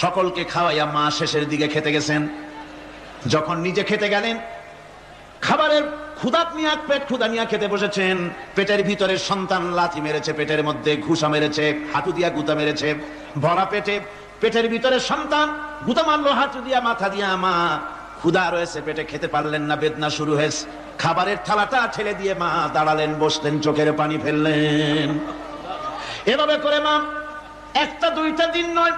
সকলকে খাওয়াইয়া মা শেষের দিকে খেতে গেছেন। যখন নিজে খেতে গেলেন, খাবারের ক্ষুদাত নিয়ে, পেট ক্ষুদা নিয়ে খেতে বসেছেন। পেটের ভিতরে সন্তান লাথি মেরেছে, পেটের মধ্যে ঘুষা মেরেছে, হাঁটু দিয়া গুতা মেরেছে, ভরা পেটে, পেটের ভিতরে সন্তান গুতা মারলো, হাঁটু দিয়া, মাথা দিয়া, মা ক্ষুদা রয়েছে, পেটে খেতে পারলেন না, বেদনা শুরু হয়েছে। খাবারের থালাটা ঠেলে দিয়ে মা দাঁড়ালেন, বসলেন, চোখের পানি ফেললেন। এভাবে করে মা, একটা দুইটা দিন নয়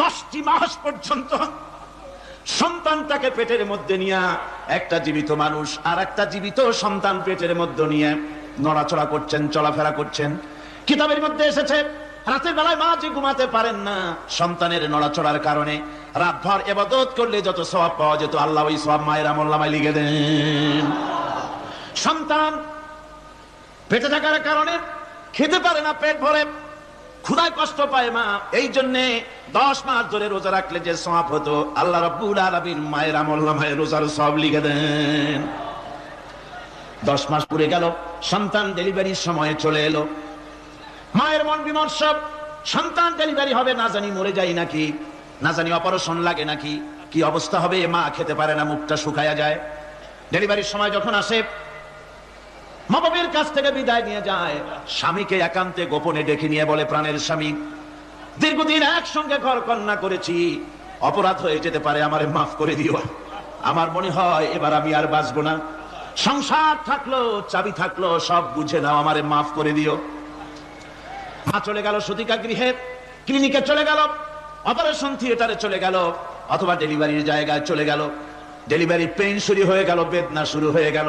দশটি মাস পর্যন্ত সন্তানটাকে পেটের মধ্যে নিয়ে, একটা জীবিত মানুষ আর একটা জীবিত সন্তান পেটের মধ্যে নিয়ে নড়াচড়া করছেন, চলাফেরা করছেন। কিতাবের মধ্যে এসেছে, রাতের বেলায় মা যে ঘুমাতে পারেন না, সন্তানের নড়াচড়ার কারণে রাত রাতভর এবাদত করলে যত সবাব পাওয়া যেত, আল্লাহ ওই সব মায়ের আমল্লামায় লিখে দেন। সন্তান পেটে থাকার কারণে খেতে পারে না, পেট ভরে। ক্ষুদায় কষ্ট পায় মা। এই জন্যে দশ মাস ধরে রোজা রাখলে যে সমাপ হতো, আল্লাহ রব্বুল আলমীর মায়ের আমল মায়ের রোজার সব লিখে দেন। দশ মাস পুরে গেল, সন্তান ডেলিভারির সময় চলে এলো। মায়ের মন বিমর্ষ, সন্তান ডেলিভারি হবে, না জানি মরে যাই নাকি, না জানি অপারেশন লাগে নাকি, কি অবস্থা হবে, মা খেতে পারে না, মুখটা শুকায়া যায়। ডেলিভারির সময় যখন আসে মা বাবের কাছ থেকে বিদায় নিয়ে যায়। স্বামীকে একান্তে গোপনে ডেকে নিয়ে বলে, প্রাণের স্বামী, দীর্ঘদিন একসঙ্গে ঘর কন্যা করেছি। অপরাধ হয়ে যেতে পারে, আমারে মাফ করে দিও। আমার মনে হয় এবার আমি আর বাঁচবো না। সংসার থাকল, চাবি থাকল, সব বুঝে নাও, আমারে মাফ করে দিও। মা চলে গেল সতিকা গৃহে, ক্লিনিকে চলে গেল, অপারেশন থিয়েটারে চলে গেল, অথবা ডেলিভারির জায়গায় চলে গেল। ডেলিভারি পেইন শুরু হয়ে গেল, বেদনা শুরু হয়ে গেল।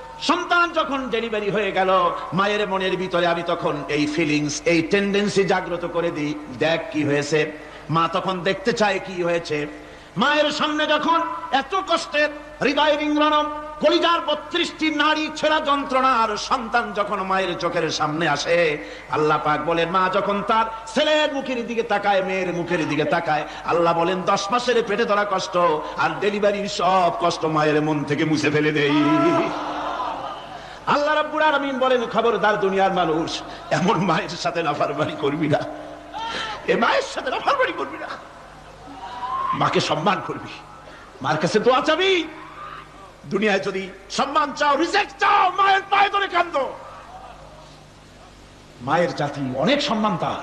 সন্তান যখন ডেলিভারি হয়ে গেল, মায়ের মনের ভিতরে আমি তখন এই ফিলিংস এই টেন্ডেন্সি জাগ্রত করে দিই, দেখ কি হয়েছে। মা তখন দেখতে চায় কি হয়েছে। মায়ের সামনে যখন এত কষ্টের হৃদয় রিঙ্গনম কলিজার বত্রিশটি নারী ছেঁড়া যন্ত্রণা আর সন্তান যখন মায়ের চোখের সামনে আসে, আল্লাহ পাক বলেন, মা যখন তার ছেলের মুখের দিকে তাকায়, মেয়ের মুখের দিকে তাকায়, আল্লাহ বলেন, দশ মাসের পেটে ধরা কষ্ট, আর ডেলিভারির সব কষ্ট মায়ের মন থেকে মুছে ফেলে দেই। আল্লাহ রাব্বুল আলামিন বলেন, খবরদার দুনিয়ার মানুষ, এমন মায়ের সাথে নাফরমানি করবি না। এ মায়ের সাথে নাফরমানি করবি না। মাকে সম্মান করবি। মার কাছে দোয়া চাবি। দুনিয়ায় যদি সম্মান চাও রিজেক্ট চাও, মায়ের পায়ে ধরে কান্দ। মায়ের জাতি অনেক সম্মান তার।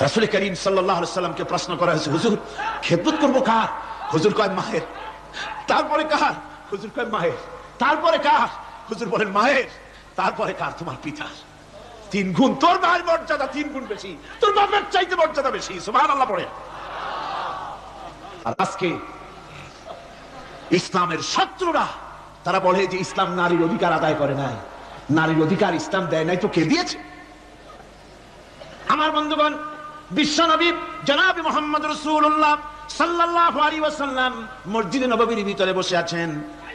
রাসুল করিম সাল্লামকে প্রশ্ন করা হয়েছে, হুজুর, খেদমত করব কার? হুজুর কয়, মায়ের। তারপরে কার? হুজুর কয়, মায়ের। তারপরে কার? হুজুর বলেন, মায়ের। তারপরে কার? তোমার পিতার। তিন গুণ তোর মায়ের মর্যাদা তিন গুণ বেশি। তোর বাপের চাইতে মর্যাদা বেশি। সুবহান আল্লাহ পড়ে। আর আজকে ইসলামের শত্রুরা, তারা বলে যে ইসলাম নারীর অধিকার আদায় করে নাই। নারীর অধিকার ইসলাম দেয় নাই তো কে দিয়েছে? আমার বন্ধুগণ, বিশ্বনবী জনাবি মোহাম্মদ রসুল্লাহ সাল্লাল্লাহু আলাইহি ওয়াসাল্লাম মসজিদে নববীর ভিতরে বসে আছেন।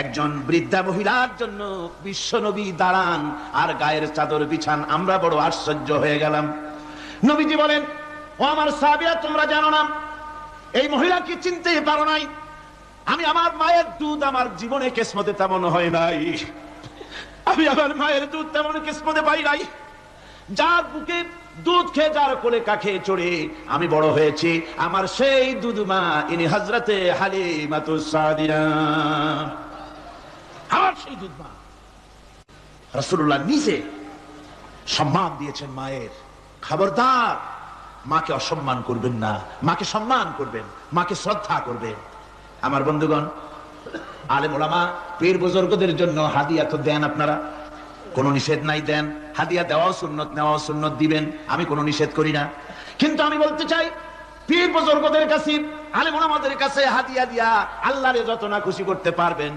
একজন বৃদ্ধা মহিলার জন্য বিশ্ব নবী দাঁড়ান আর গায়ের চাদর বিছান। আমরা বড় আশ্চর্য হয়ে গেলাম। নবীজি বলেন, ও আমার সাহাবীরা, তোমরা জানো না, এই মহিলাকে চিনতেই পারো নাই? আমি আমার মায়ের দুধ আমার জীবনে কেসমতে তেমন হয় নাই। আমি আমার মায়ের দুধ তেমন কিসমতে পাই নাই। যার বুকে দুধ খেয়ে, যার কোলে কাখে চড়ে আমি বড় হয়েছি। আমার সেই দুধ মা, ইনি হজরতে হালিমাতুস সাদিয়া। আমার সেই দুধ মা রাসূলুল্লাহ নিজে সম্মান দিয়েছেন মায়ের। খবরদার, মাকে অসম্মান করবেন না, মাকে সম্মান করবেন, মাকে শ্রদ্ধা করবেন। আমার বন্ধুগণ, আলেম ওলামা, পীর বুজুর্গদের জন্য হাদিয়া তো দেন আপনারা। কোনো নিষেধ নাই দেন। হাদিয়া দেওয়াও সুন্নত, নেওয়াও সুন্নত দিবেন। আমি কোনো নিষেধ করি না। কিন্তু আমি বলতে চাই, পীর বুজুর্গদের কাছে, আলেম ওলামাদের কাছে হাদিয়া দিয়া আল্লাহরে যত না খুশি করতে পারবেন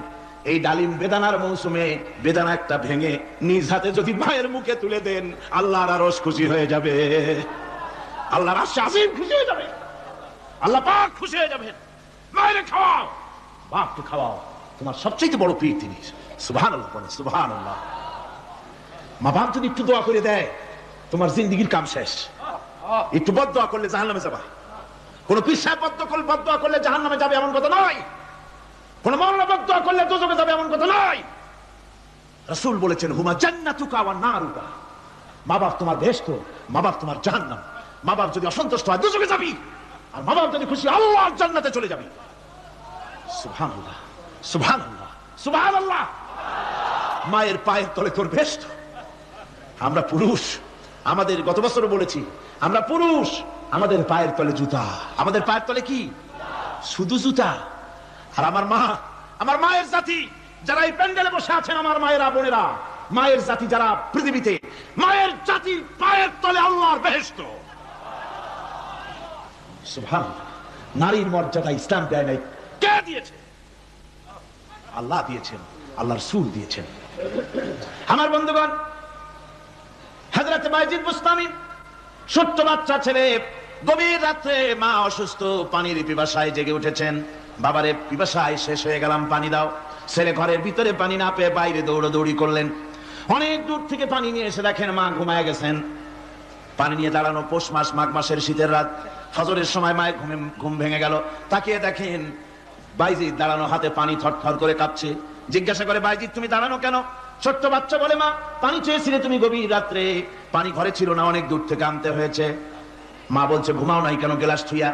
এই ডালিম বেদানার মৌসুমে বেদানা একটা ভেঙে নিজ হাতে যদি মায়ের মুখে তুলে দেন, আল্লাহর আরস খুশি হয়ে যাবে। আল্লাহর আশা আসিম খুশি হয়ে যাবে। আল্লাহ পাক খুশি হয়ে যাবেন। মায়ের খাওয়াও। বাপকে খাওয়াও। তোমার সবচেয়ে বড় পীর তিনি। সুবহান আল্লাহ বলে সুবহান আল্লাহ মা বাপ যদি একটু দোয়া করে দেয়, তোমার জিন্দিগির কাম শেষ। একটু বদ দোয়া করলে জাহান নামে যাবা। কোন পীর সাহেব বদ করলে বদ দোয়া করলে জাহান নামে যাবে এমন কথা নয়। কোন মৌলানা বদ দোয়া করলে দুজকে যাবে এমন কথা নয়। রসুল বলেছেন, হুমা জান্নাতুকা ওয়া নারুকা। মা বাপ তোমার বেহেশত মা বাপ তোমার জাহান্নাম। মা বাপ যদি অসন্তুষ্ট হয় দুজকে যাবি। আর মা বাপ যদি খুশি, আল্লাহর জান্নাতে চলে যাবি। সুবহানাল্লাহ সুবহানাল্লাহ সুবহানাল্লাহ। মায়ের পায়ের তলে তোর বেষ্ট আমরা পুরুষ, আমাদের গত বছর বলেছি, আমরা পুরুষ, আমাদের পায়ের তলে জুতা। আমাদের পায়ের তলে কি? শুধু জুতা। আর আমার মা, আমার মায়ের জাতি, যারা এই প্যান্ডেলে বসে আছেন আমার মায়েরা বোনেরা, মায়ের জাতি যারা পৃথিবীতে, মায়ের জাতির পায়ের তলে আল্লাহর বেহেস্ত নারীর মর্যাদা ইসলাম দেয় নাই। কে দিয়েছে? আল্লাহ দিয়েছেন, আল্লাহর সুর দিয়েছেন। আমার বন্ধুগণ হাজরাতে বাইজিদ বুস্তামি, ছোট্ট বাচ্চা ছেলে, গভীর রাত্রে মা অসুস্থ, পানির পিপাসায় জেগে উঠেছেন। বাবারে, পিপাসায় শেষ হয়ে গেলাম, পানি দাও। ছেলে ঘরের ভিতরে পানি না পেয়ে বাইরে দৌড়াদৌড়ি করলেন। অনেক দূর থেকে পানি নিয়ে এসে দেখেন মা ঘুমায় গেছেন। পানি নিয়ে দাঁড়ানো পৌষ মাস, মাঘ মাসের শীতের রাত। ফজরের সময় মায়ের ঘুমে, ঘুম ভেঙে গেল। তাকিয়ে দেখেন বাইজি দাঁড়ানো হাতে পানি থরথর করে কাঁপছে। জিজ্ঞাসা করে, বাইজিৎ, তুমি দাঁড়ানো কেন? ছোট্ট বাচ্চা, বলে মা, পানি চেয়েছিলে তুমি গভীর রাত্রে। পানি ঘরে ছিল না, অনেক দূর থেকে আনতে হয়েছে। মা বলছে, ঘুমাও নাই কেন, গেলাস থুইয়া?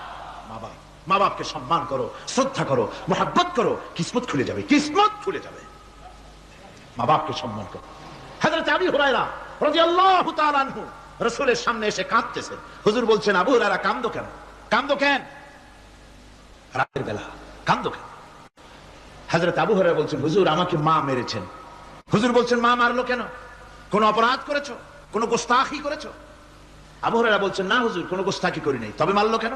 মা বাপকে সম্মান করো, শ্রদ্ধা করো, মোহাব্বত করো, কিসমত খুলে যাবে, কিসমত খুলে যাবে। মা বাপকে সম্মান করো। হাজরত আবি হুরায়রা রাদিয়াল্লাহু তাআলা আনহু রাসূলের সামনে এসে হুজুর বলছেন, আবু হুরায়রা কেন? কেন? রাতের বেলা কেন? আবু হুরায়রা বলছেন, হুজুর, আমাকে মা মেরেছেন। হুজুর বলছেন, মা মারলো কেন? কোন অপরাধ করেছ? কোন গোস্তাখি করেছ? আবু হুরায়রা বলছেন, না হুজুর, কোনো গোস্তাখি করি নাই তবে মারলো কেন?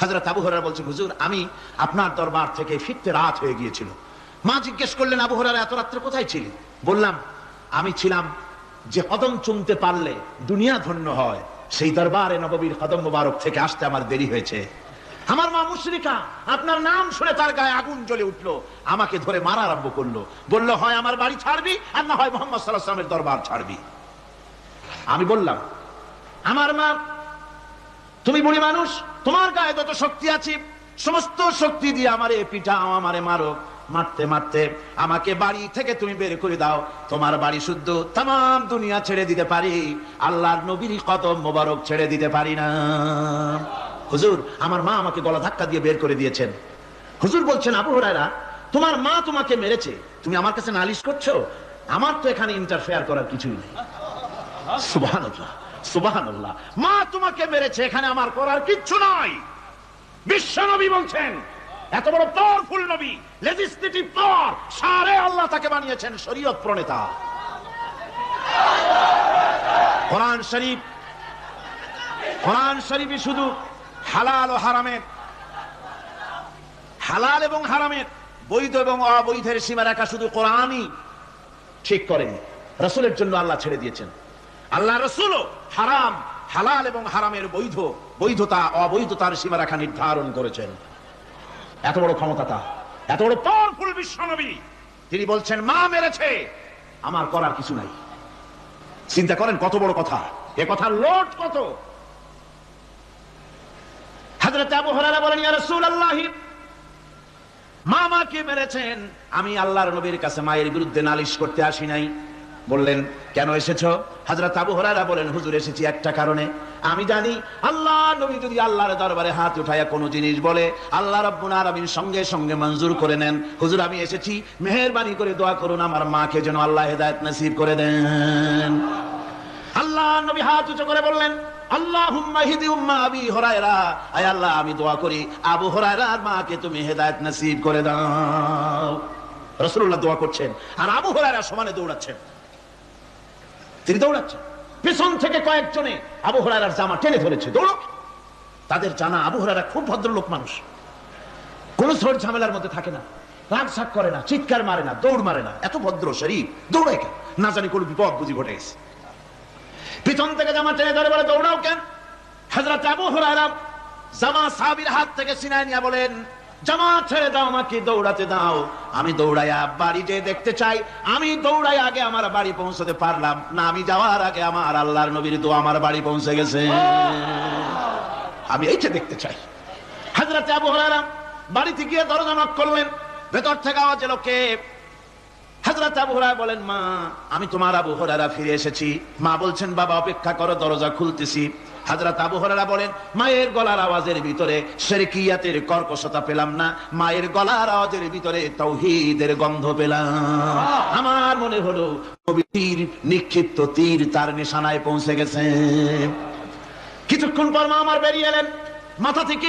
হাজরত আবু হুরায়রা বলছেন হুজুর, আমি আপনার দরবার থেকে ফিরতে রাত হয়ে গিয়েছিল। মা জিজ্ঞেস করলেন, আবু হুরায়রা, এত রাত্রে কোথায় ছিলি? বললাম, আমি ছিলাম যে কদম চুমতে পারলে দুনিয়া ধন্য হয়। সেই দরবারে নববীর কদম মোবারক থেকে আসতে আমার দেরি হয়েছে। আমার মা মুশরিকা, আপনার নাম শুনে তার গায়ে আগুন জ্বলে উঠল, আমাকে ধরে মারা আরম্ভ করল। বলল, হয় আমার বাড়ি ছাড়বি আর না হয় মোহাম্মদ সাল্লাহ সাল্লামের দরবার ছাড়বি। আমি বললাম, আমার মা, তুমি বুড়ি মানুষ তোমার গায়ে যত শক্তি আছে, সমস্ত শক্তি দিয়ে আমারে পিটাও, আমারে মারো। মারতে মারতে আমাকে বাড়ি থেকে তুমি বের করে দাও। তোমার বাড়ি শুদ্ধ তাম দুনিয়া ছেড়ে দিতে পারি। আল্লাহর নবীর কদম মোবারক ছেড়ে দিতে পারি না। হুজুর, আমার মা আমাকে গলা ধাক্কা দিয়ে বের করে দিয়েছেন। হুজুর বলছেন, আবু হরায়রা, তোমার মা তোমাকে মেরেছে। তুমি আমার কাছে নালিশ করছ? আমার তো এখানে ইন্টারফেয়ার করার কিছুই নেই। সুবহানাল্লাহ। সুবহানাল্লাহ। মা তোমাকে মেরেছে, এখানে আমার করার কিচ্ছু নাই। বিশ্বনবী বলছেন, এত বড় পাওয়ারফুল নবী লেজিসলেটিভ পাওয়ার সারে আল্লাহ তাকে বানিয়েছেন, শরীয়ত প্রণেতা। কোরআন শরীফ, কোরআন শরীফে শুধু হালাল ও হারামের। হালাল এবং হারামের, বৈধ এবং অবৈধের সীমা রেখা শুধু কোরআনই ঠিক করেন। রসুলের জন্য আল্লাহ ছেড়ে দিয়েছেন। আল্লাহ রসুলও হারাম, হালাল এবং হারামের বৈধ, বৈধতা, অবৈধতার সীমারেখা নির্ধারণ করেছেন। এত বড় ক্ষমতা তা, এত বড় পাওয়ারফুল বিশ্বনবী। তিনি বলছেন, মা মেরেছে, আমার করার কিছু নাই। চিন্তা করেন কত বড় কথা, এ কথা লোট কত। হাজরত আবু হরারা বলেন, ইয়া রাসূলুল্লাহ, মা মাকে মেরেছেন? আমি আল্লাহর নবীর কাছে মায়ের বিরুদ্ধে নালিশ করতে আসি নাই। বললেন, কেন এসেছ? হাজরত আবু হরারা বলেন, হুজুর, এসেছি একটা কারণে। আমি জানি, আল্লাহ, নবী যদি আল্লাহর দরবারে হাত উঠায়া কোনো জিনিস বলে, আল্লাহ রাব্বুল আলামিন সঙ্গে সঙ্গে মঞ্জুর করে নেন। হুজুর, আমি এসেছি, মেহেরবানি করে দোয়া করুন, আমার মাকে যেন আল্লাহ হেদায়েত নসিব করে দেন। আল্লাহ, নবী হাত উঁচু করে বললেন আল্লাহ, আমি দোয়া করি, আবু হুরায়রার মাকে তুমি হেদায়েত নসিব করে দাও। রাসূলুল্লাহ দোয়া করছেন, আর আবু হুরায়রা সমানে দৌড়াচ্ছেন। তিনি দৌড়াচ্ছেন। পেছন থেকে কয়েকজনে আবু জামা টেনে ধরেছে। দৌড়ো তাদের জানা আবু হুরায়রা খুব ভদ্রলোক মানুষ। কোন ঝড় ঝামেলার মধ্যে থাকে না। রাগ সাগ করে না, চিৎকার মারে না, দৌড় মারে না। এত ভদ্র শরীর দৌড়ায় কেন? না জানি কোন বিপদ বুঝি ঘটে গেছে। পিছন থেকে জামা টেনে ধরে বলে, দৌড়াও কেন? হাজরত আবু হুরায়রা জামা সাহাবীর হাত থেকে ছিনায় নিয়ে বলেন জামা ছেড়ে দাও আমাকে, দৌড়াতে দাও। আমি দৌড়াইয়া বাড়ি যেয়ে দেখতে চাই। আমি দৌড়াই আগে আমার বাড়ি পৌঁছতে পারলাম না, আমি যাওয়ার আগে আমার আল্লাহর নবীর দোয়া আমার বাড়ি পৌঁছে গেছে। আমি এইটা দেখতে চাই। হাজরাতে আবু হুরায়রা বাড়িতে গিয়ে দরজা নক করলেন। ভেতর থেকে আওয়াজ এলো, কে? হাজরত আবু হুরায়রা বলেন মা আমি তোমার আবু হুরায়রা ফিরে এসেছি। মা বলছেন বাবা অপেক্ষা করো দরজা খুলতেছি। হাজরত আবু হুরায়রা বলেন মায়ের গলার আওয়াজের ভিতরে শেরকিয়াতের কর্কশতা পেলাম না মায়ের গলার আওয়াজের ভিতরে তৌহিদের গন্ধ পেলাম। আমার মনে হলো তীর নিক্ষিপ্ত তীর তার নিশানায় পৌঁছে গেছে। কিছুক্ষণ পর মা আমার বেরিয়ে এলেন। মাথা থেকে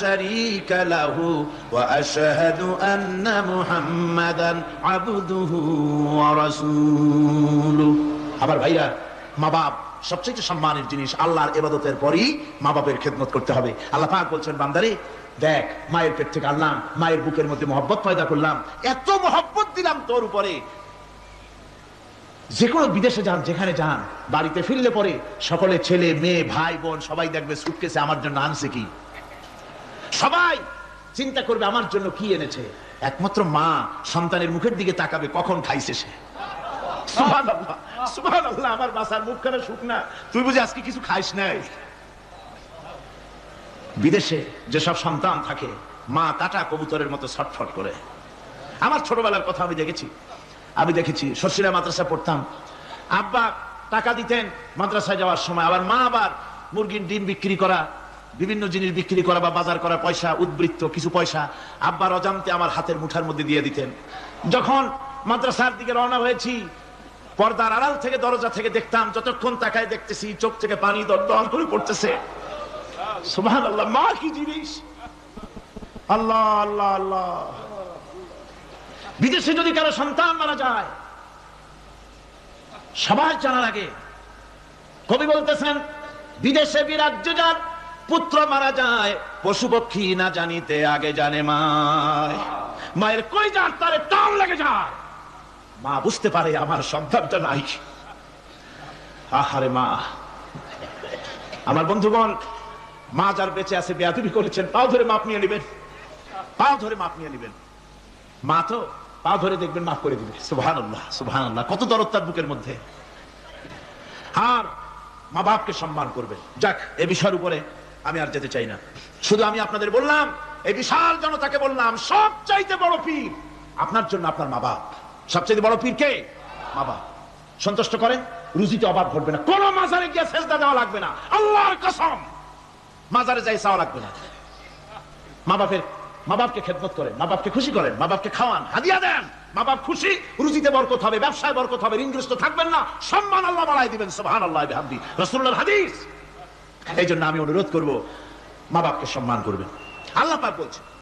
শারীকা লাহু ওয়া আশহাদু আন্না মুহাম্মাদান আবদুহু ওয়া রাসূলুহু। আবার ভাইরা, মা বাপ সবচেয়ে সম্মানের জিনিস আল্লাহর এবাদতের পরই মা বাপের খেদমত করতে হবে। আল্লাহ পাক বলছেন, বান্দারে, দেখ, মায়ের পেট থেকে আনলাম, মায়ের বুকের মধ্যে মহব্বত পয়দা করলাম, এত মহব্বত দিলাম তোর উপরে যে কোনো বিদেশে যান, যেখানে যান, বাড়িতে ফিরলে পরে সকলে ছেলে, মেয়ে, ভাই, বোন, সবাই দেখবে সুটকেসে আমার জন্য আনছে কি? সবাই চিন্তা করবে আমার জন্য কি এনেছে। একমাত্র মা সন্তানের মুখের দিকে তাকাবে, কখন খাইছে সে। আমার বাসার মুখখানা শুকনা তুই বুঝি আজকে কিছু খাইস নাই? বিদেশে যেসব সন্তান থাকে, মা কাটা কবুতরের মতো ছটফট করে। আমার ছোটবেলার কথা আমি দেখেছি। আমি দেখেছি শশীরা মাদ্রাসা পড়তাম। আব্বা টাকা দিতেন মাদ্রাসায় যাওয়ার সময়, আবার মা আবার মুরগির ডিম বিক্রি করা, বিভিন্ন জিনিস বিক্রি করা বা বাজার করা, পয়সা, উদ্বৃত্ত, কিছু পয়সা আব্বার অজান্তে আমার হাতের মুঠার মধ্যে দিয়ে দিতেন। যখন মাদ্রাসার দিকে রওনা হয়েছি, পর্দার আড়াল থেকে দরজা থেকে দেখতাম, যতক্ষণ তাকায় দেখতেছি চোখ থেকে পানি দর দর করে পড়তেছে। সুবহানাল্লাহ, মা কি জিনিস? আল্লাহ আল্লাহ আল্লাহ। বিদেশে যদি কারও সন্তান মারা যায় সবার জানার আগে কবি বলতেছেন, বিদেশে বিরাজ্য যার, পুত্র মারা যায়, পশু পক্ষী না জানিতে আগে জানে মায়। মায়ের কই যার তারে টান লেগে যায়। মা বুঝতে পারে আমার সন্তানটা নাই। আহারে মা। আমার বন্ধুগণ, মা যার বেঁচে আছে, বেয়াদুবি করেছেন, পাও ধরে মাপ নিয়ে নেবেন। পাও ধরে মাপ নিয়ে নেবেন। মা তো পা ধরে দেখবেন, মাফ করে দিবে সুভান আল্লাহ সুভান আল্লাহ কত দরদ তার বুকের মধ্যে। আর মা বাপকে সম্মান করবে যাক, এ বিষয়ের উপরে আমি আর যেতে চাই না। শুধু আমি আপনাদের বললাম এই বিশাল জনতাকে বললাম, সবচাইতে বড় পীর আপনার জন্য আপনার মা বাপ। সবচাইতে বড় পীর কে? মা বাপ। সন্তুষ্ট করেন, রুজিতে অভাব ঘটবে না। কোন মাজারে গিয়ে সেজদা দেওয়া লাগবে না। আল্লাহর কসম, মাজারে যাই চাওয়া লাগবে না। মা বাপের মা বাপকে খেদমত করেন, মা বাপকে খুশি করেন, মা বাপকে খাওয়ান, হাদিয়া দেন। মা বাপ খুশি, রুজিতে বরকত হবে, ব্যবসায় বরকত হবে, ঋণগ্রস্ত থাকবেন না, সম্মান আল্লাহ বাড়াই দিবেন সোহান আল্লাহ হামদি রসুল্লাহ হাদিস। এই জন্য আমি অনুরোধ করব, মা বাপকে সম্মান করবেন। আল্লাহ পাক বলছে